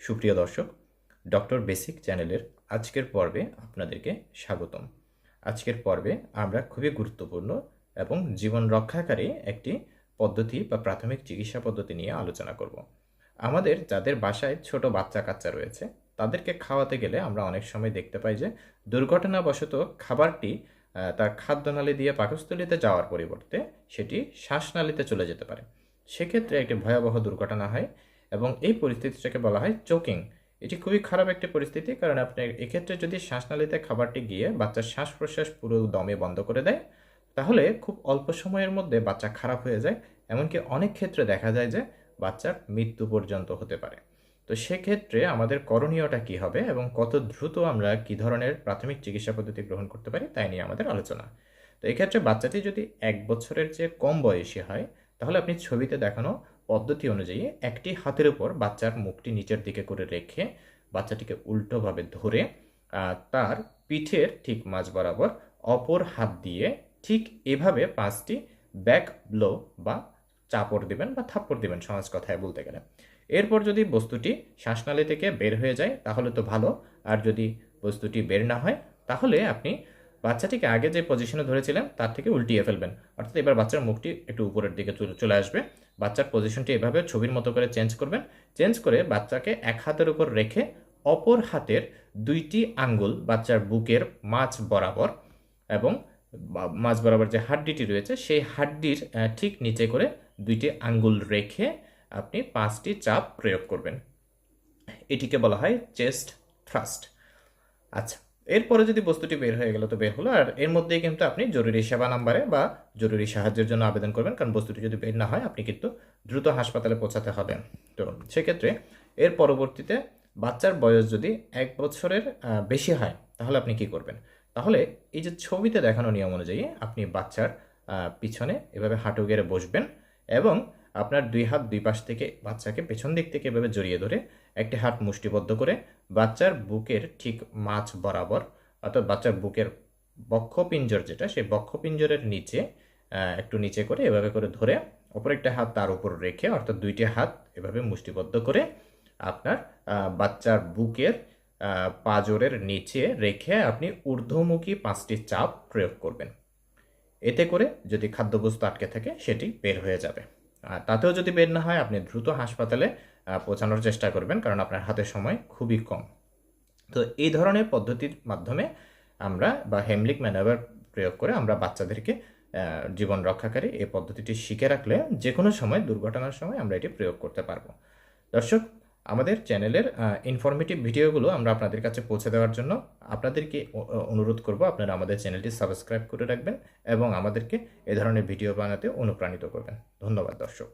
সুপ্রিয় দর্শক, doctor basic চ্যানেলের আজকের পর্বে আপনাদেরকে স্বাগতম। আজকের পর্বে আমরা খুবই গুরুত্বপূর্ণ এবং জীবন রক্ষাকারী একটি পদ্ধতি বা প্রাথমিক চিকিৎসা পদ্ধতি নিয়ে আলোচনা করব। আমাদের যাদের বাসায় ছোট বাচ্চা কাচ্চা রয়েছে, তাদেরকে খাওয়াতে গেলে আমরা অনেক সময় দেখতে পাই যে, দুর্ঘটনাবশত খাবারটি তার খাদ্যনালী দিয়ে পাকস্থলীতে যাওয়ার পরিবর্তে সেটি শ্বাসনালীতে চলে যেতে পারে। সেক্ষেত্রে একটি ভয়াবহ দুর্ঘটনা হয়। এবং এই পরিস্থিতিটাকে বলা হয় চোকিং এটি খুবই খারাপ একটি পরিস্থিতি কারণ আপনার এক্ষেত্রে যদি শ্বাসনালীতে খাবারটি গিয়ে বাচ্চার শ্বাস প্রশ্বাস পুরো দমে বন্ধ করে দেয়, তাহলে খুব অল্প সময়ের মধ্যে বাচ্চা খারাপ হয়ে যায়। এমনকি অনেক ক্ষেত্রে দেখা যায় যে বাচ্চার মৃত্যু পর্যন্ত হতে পারে। তো সেক্ষেত্রে আমাদের করণীয়টা কি হবে এবং কত দ্রুত আমরা কি ধরনের প্রাথমিক চিকিৎসা পদ্ধতি গ্রহণ করতে পারি তাই নিয়ে আমাদের আলোচনা। তো এক্ষেত্রে বাচ্চাটি যদি এক বছরের চেয়ে কম বয়সী হয়, তাহলে আপনি ছবিতে দেখানো পদ্ধতি অনুযায়ী একটি হাতের উপর বাচ্চার মুখটি নিচের দিকে করে রেখে বাচ্চাটিকে উল্টোভাবে ধরে তার পিঠের ঠিক মাঝ বরাবর অপর হাত দিয়ে ঠিক এভাবে পাঁচটি ব্যাক ব্লো বা চাপড় দিবেন বা থাপ্পড় দিবেন সহজ কথায় বলতে গেলে। এরপর যদি বস্তুটি শ্বাসনালী থেকে বের হয়ে যায় তাহলে তো ভালো, আর যদি বস্তুটি বের না হয় তাহলে আপনি বাচ্চাটিকে আগে যে পজিশনে ধরেছিলেন, তার থেকে উল্টিয়ে ফেলবেন। অর্থাৎ এবার বাচ্চার মুখটি একটু উপরের দিকে চলে- আসবে। বাচ্চার পজিশনটি এভাবে ছবির মতো করে চেঞ্জ করবেন। চেঞ্জ করে বাচ্চাকে এক হাতের উপর রেখে অপর হাতের দুইটি আঙ্গুল বাচ্চার বুকের মাঝ বরাবর এবং মাঝ বরাবর যে হাড্ডিটি রয়েছে, সেই হাড্ডির ঠিক নিচে করে দুইটি আঙ্গুল রেখে আপনি পাঁচটি চাপ প্রয়োগ করবেন। এটিকে বলা হয় চেস্ট থ্রাস্ট আচ্ছা এরপরে যদি বস্তুটি বের হয়ে গেল, তো বের হলো। আর এর মধ্যেই কিন্তু আপনি জরুরি সেবা নাম্বারে বা জরুরি সাহায্যের জন্য আবেদন করবেন, কারণ বস্তুটি যদি বের না হয়, আপনি কিন্তু দ্রুত হাসপাতালে পৌঁছাতে হবে। তো সেক্ষেত্রে এর পরবর্তীতে বাচ্চার বয়স যদি এক বছরের বেশি হয়, তাহলে আপনি কি করবেন? তাহলে এই যে ছবিতে দেখানো নিয়ম অনুযায়ী আপনি বাচ্চার পিছনে এভাবে হাঁটু গেড়ে বসবেন এবং আপনার দুই হাত দুই পাশ থেকে বাচ্চাকে পেছন দিক থেকে এভাবে জড়িয়ে ধরে একটি হাত মুষ্টিবদ্ধ করে বাচ্চার বুকের ঠিক মাছ বরাবর অর্থাৎ বাচ্চার বুকের বক্ষপিঞ্জর যেটা, সেই বক্ষপিঞ্জরের নিচে একটু নিচে করে এভাবে করে ধরে অপর একটা হাত তার উপর রেখে অর্থাৎ দুইটি হাত এভাবে মুষ্টিবদ্ধ করে আপনার বাচ্চার বুকের পাঁজরের নিচে রেখে আপনি ঊর্ধ্বমুখী পাঁচটি চাপ প্রয়োগ করবেন। এতে করে যদি খাদ্যবস্তু আটকে থাকে, সেটি বের হয়ে যাবে। তাতেও যদি বেড না হয়, আপনি দ্রুত হাসপাতালে পৌঁছানোর চেষ্টা করবেন, কারণ আপনার হাতে সময় খুবই কম। তো এই ধরনের পদ্ধতির মাধ্যমে আমরা বা হেমলিক ম্যানাভার প্রয়োগ করে আমরা বাচ্চাদেরকে জীবন রক্ষাকারী এই পদ্ধতিটি শিখে রাখলে যে কোনো সময়, দুর্ঘটনার সময় আমরা এটি প্রয়োগ করতে পারব। দর্শক আমাদের চ্যানেলের ইনফরমেটিভ ভিডিওগুলো আমরা আপনাদের কাছে পৌঁছে দেওয়ার জন্য আপনাদেরকে অনুরোধ করব আপনারা আমাদের চ্যানেলটি সাবস্ক্রাইব করে রাখবেন এবং আমাদেরকে এ ধরনের ভিডিও বানাতে অনুপ্রাণিত করবেন। ধন্যবাদ দর্শক।